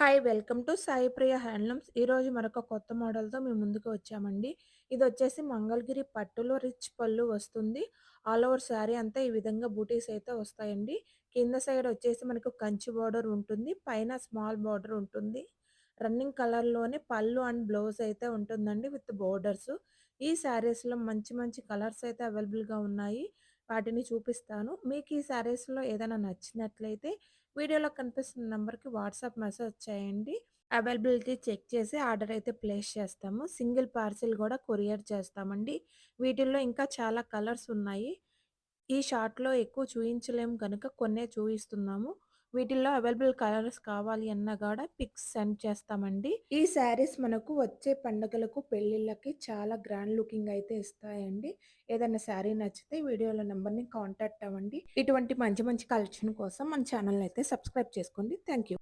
Hi! Welcome to Sai Priya handlooms. ఈరోజు మరొక కొత్త మోడల్తో మేము ముందుకు వచ్చామండి. ఇది వచ్చేసి మంగళగిరి పట్టులో రిచ్ పళ్ళు వస్తుంది. ఆల్ ఓవర్ శారీ అంతా ఈ విధంగా బూటీస్ అయితే వస్తాయండి. కింద సైడ్ వచ్చేసి మనకు కంచి బార్డర్ ఉంటుంది. పైన స్మాల్ బార్డర్ ఉంటుంది. రన్నింగ్ కలర్లోనే పళ్ళు అండ్ బ్లౌజ్ అయితే ఉంటుందండి విత్ బోర్డర్స్. ఈ శారీస్లో మంచి మంచి కలర్స్ అయితే అవైలబుల్గా ఉన్నాయి. వాటిని చూపిస్తాను. మీకు ఈ శారీస్లో ఏదైనా నచ్చినట్లయితే వీడియోలో కనిపిస్తున్న నెంబర్కి వాట్సాప్ మెసేజ్ చేయండి. అవైలబిలిటీ చెక్ చేసి ఆర్డర్ అయితే ప్లేస్ చేస్తాము. సింగిల్ పార్సిల్ కూడా కొరియర్ చేస్తామండి. వీటిల్లో ఇంకా చాలా కలర్స్ ఉన్నాయి. ఈ షార్ట్లో ఎక్కువ చూపించలేము కనుక కొన్నే చూపిస్తున్నాము వీటిల్లో అవైలబుల్ కలర్స్ కావాలి అన్న కూడా పిక్స్ సెండ్ చేస్తామండి. ఈ శారీస్ మనకు వచ్చే పండుగలకు పెళ్ళిళ్ళకి చాలా గ్రాండ్ లుకింగ్ అయితే ఇస్తాయండి. ఏదైనా శారీ నచ్చితే వీడియోలో నెంబర్ని కాంటాక్ట్ అవ్వండి. ఇటువంటి మంచి మంచి కలెక్షన్ కోసం మన ఛానల్ అయితే సబ్స్క్రైబ్ చేసుకోండి. Thank you